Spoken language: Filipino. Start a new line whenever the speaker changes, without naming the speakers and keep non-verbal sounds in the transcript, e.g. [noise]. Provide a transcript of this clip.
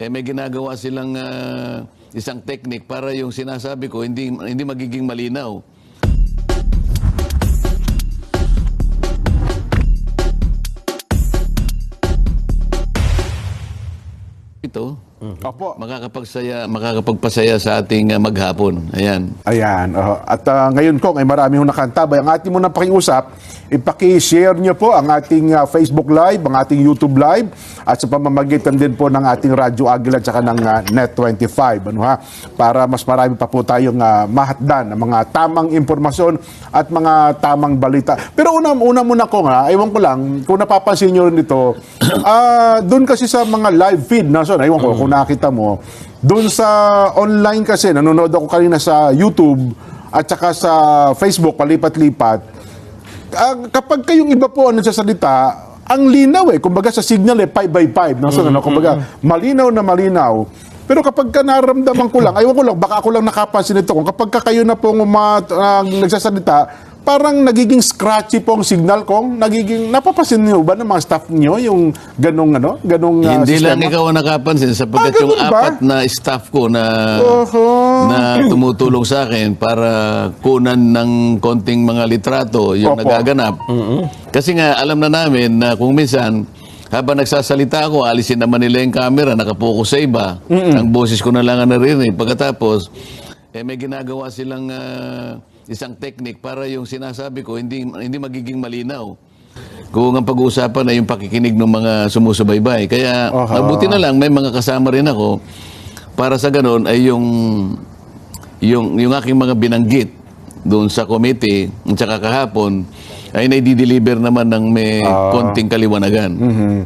eh may ginagawa silang ah, isang technique para yung sinasabi ko hindi hindi magiging malinaw. Ito,
Opo.
makakapagsaya, makakapagpasaya sa ating ah, maghapon. Ayan.
Ayan. oh. At ah, ngayon ko, ay marami hong nakantabay. Ang ating muna pakiusap, ipaki-share nyo po ang ating ah, Facebook Live, ang ating YouTube Live, at sa pamamagitan din po ng ating Radyo Agila at saka ng ah, Net25. Ano ha? Para mas marami pa po tayong ah, mahatdan ng mga tamang impormasyon at mga tamang balita. Pero una, una muna ko nga, ewan ko lang, kung napapansin nyo rin ito, [clears throat] ah doon kasi sa mga live feed na so, ewan ko, kung nakita mo, doon sa online kasi, nanonood ako kanina sa YouTube at saka sa Facebook, palipat-lipat. Ah, kapag kayong iba po ang nagsasalita, ang linaw eh. Kumbaga sa signal eh, 5 by 5. No? So, ano, kumbaga, malinaw na malinaw. Pero kapag ka naramdaman ko lang, ayaw ko lang, baka ako lang nakapansin ito. Kung kapag ka kayo na pong uma, ah, nagsasalita, parang nagiging scratchy po ang signal kong, nagiging, napapansin niyo ba ng mga staff niyo yung ganong, ano, ganong ah,
Hindi lang
sistema?
ikaw ang nakapansin sapagkat
Ah,
yung
ba?
apat na staff ko na
Oho.
na tumutulong sa akin para kunan ng konting mga litrato yung
Opo.
nagaganap. Kasi nga alam na namin na kung minsan habang nagsasalita ako, alisin naman nila yung camera, nakapokus sa iba. Ang boses ko na lang ang naririnig. Pagkatapos, eh, may ginagawa silang ah, isang technique para yung sinasabi ko hindi hindi magiging malinaw. Kung ang pag-uusapan na yung pakikinig ng mga sumusubaybay. Kaya
Aha.
mabuti na lang, may mga kasama rin ako para sa ganun ay yung yung yung aking mga binanggit doon sa committee at saka kahapon ay naidi-deliver naman ng may konting kaliwanagan.
Mhm.